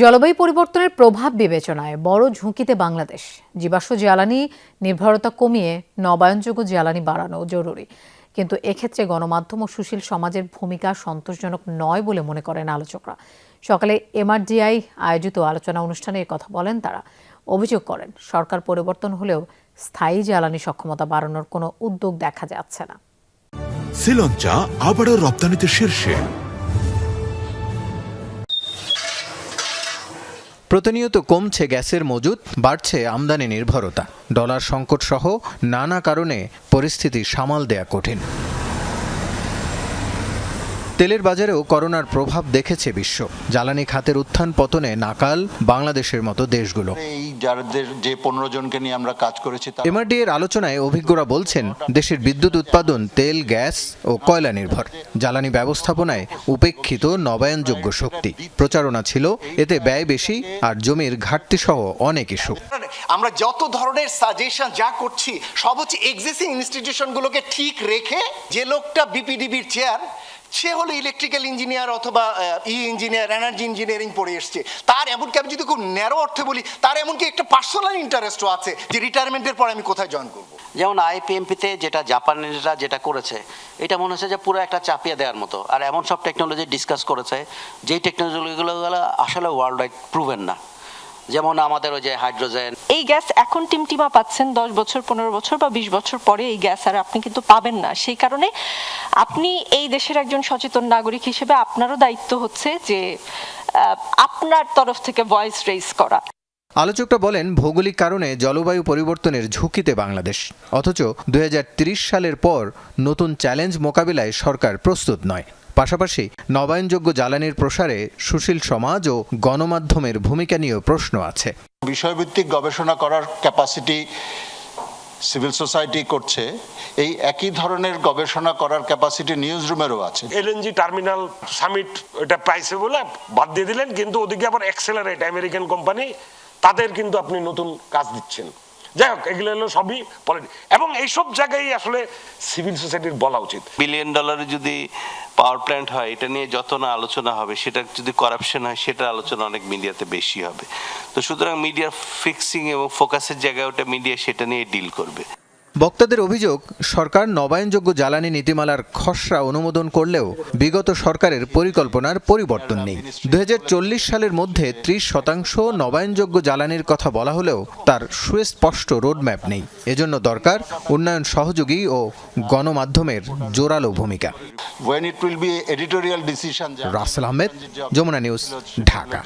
জলবায়ু পরিবর্তনের প্রভাব বিবেচনায় বড় ঝুঁকিতে বাংলাদেশ। জীবাশ্ম জ্বালানি নির্ভরতা কমিয়ে নবায়নযোগ্য জ্বালানি বাড়ানো জরুরি। কিন্তু এক্ষেত্রে গণমাধ্যম ও সুশীল সমাজের ভূমিকা সন্তোষজনক নয় বলে মনে করেন আলোচকরা। সকালে এমআরডিআই আয়োজিত আলোচনা অনুষ্ঠানে কথা বলেন তারা। অভিযোগ করেন, সরকার পরিবর্তন হলেও স্থায়ী জ্বালানি সক্ষমতা বাড়ানোর কোনো উদ্যোগ দেখা যাচ্ছে না। শ্রীলঞ্চা আবারও রপ্তানিতে শীর্ষে। প্রতিনিয়ত কমছে গ্যাসের মজুত বাড়ছে আমদানি নির্ভরতা। ডলার সংকট সহ নানা কারণে পরিস্থিতি সামাল দেয়া কঠিন। তেলের বাজারেও করোনার প্রভাব দেখেছে বিশ্ব। জ্বালানি খাতের উত্থান পতনে নাকাল বাংলাদেশের মতো দেশগুলো। এই যাদের যে পনেরো জনকে নিয়ে আমরা কাজ করেছি এমআরডি এর আলোচনায় অভিজ্ঞরা বলছেন দেশের বিদ্যুৎ উৎপাদন তেল গ্যাস ও কয়লা নির্ভর। জ্বালানি ব্যবস্থাপনায় উপেক্ষিত নবায়নযোগ্য শক্তি। প্রচারণা ছিল এতে ব্যয় বেশি আর জমির ঘাটতি সহ অনেক ইস্যু আমরা যত ধরনের সাজেশন যা করছি সব হচ্ছে এক্সিস্টিং ইনস্টিটিউশনগুলোকে ঠিক রেখে যে লোকটা বিপিডিবির চেয়ার সে হলো ইলেকট্রিক্যাল ইঞ্জিনিয়ার অথবা ই ইঞ্জিনিয়ার এনার্জি ইঞ্জিনিয়ারিং পড়ে এসছে। তার এমনকি আমি যদি খুব ন্যারো অর্থে বলি, তার এমনকি একটা পার্সোনাল ইন্টারেস্টও আছে যে রিটায়ারমেন্টের পর আমি কোথায় জয়েন করব। যেমন আইপিএমপিতে যেটা জাপানিরা যেটা করেছে, এটা মনে হচ্ছে যে পুরো একটা চাপিয়ে দেওয়ার মতো। আর এমন সব টেকনোলজি ডিসকাস করেছে, যেই টেকনোলজিগুলো আসলে ওয়ার্ল্ড ওয়াইড প্রুভেন না। যেমন আমাদের ওই যে হাইড্রোজেন। এই গ্যাস এখন টিমটিমা পাচ্ছেন দশ বছর পনেরো বছর বা বিশ বছর পরে এই গ্যাস আর আপনি কিন্তু পাবেন না। সেই কারণে আপনি এই দেশের একজন সচেতন নাগরিক হিসেবে আপনারও দায়িত্ব হচ্ছে যে আপনার তরফ থেকে ভয়েস রেজ করা। আলোচকরা বলেন ভৌগোলিক কারণে জলবায়ু পরিবর্তনের ঝুঁকিতে বাংলাদেশ। অথচ দুই সালের পর নতুন চ্যালেঞ্জ মোকাবিলায় সরকার প্রস্তুত নয়। পাশাপাশি নবায়নযোগ্য জ্বালানির প্রসারে সুশীল সমাজ ও গণমাধ্যমের ভূমিকা নিয়েও প্রশ্ন আছে। বিষয়ভিত্তিক গবেষণা করার ক্যাপাসিটি সিভিল সোসাইটি করছে এই একই ধরনের গবেষণা করার ক্যাপাসিটি নিউজ রুমেরও আছে এলএনজি টার্মিনাল সামিট এটা পাইছে বলে বাদ দিয়ে দিলেন কিন্তু ওদিকে আবার এক্সেলারেট আমেরিকান কোম্পানি তাদের কিন্তু আপনি নতুন কাজ দিচ্ছেন। যাই হোক, এগুলো হলো সবই পলিটি এবং এইসব জায়গায় আসলে সিভিল সোসাইটির বলা উচিত। বিলিয়ন ডলারের যদি পাওয়ার প্ল্যান্ট হয়, এটা নিয়ে যত না আলোচনা হবে, সেটা যদি করাপশন হয়, সেটা আলোচনা অনেক মিডিয়াতে বেশি হবে। তো সুতরাং মিডিয়ার ফিক্সিং এবং ফোকাসের জায়গায় ওটা মিডিয়া সেটা নিয়ে ডিল করবে। বক্তাদের অভিযোগ সরকার নবায়নযোগ্য জ্বালানি নীতিমালার খসড়া অনুমোদন করলেও বিগত সরকারের পরিকল্পনার পরিবর্তন নেই। দু হাজার চল্লিশ সালের মধ্যে ত্রিশ শতাংশ নবায়নযোগ্য জ্বালানির কথা বলা হলেও তার সুস্পষ্ট রোডম্যাপ নেই। এজন্য দরকার উন্নয়ন সহযোগী ও গণমাধ্যমের জোরালো ভূমিকা। রাসেল আহমেদ, যমুনা নিউজ, ঢাকা।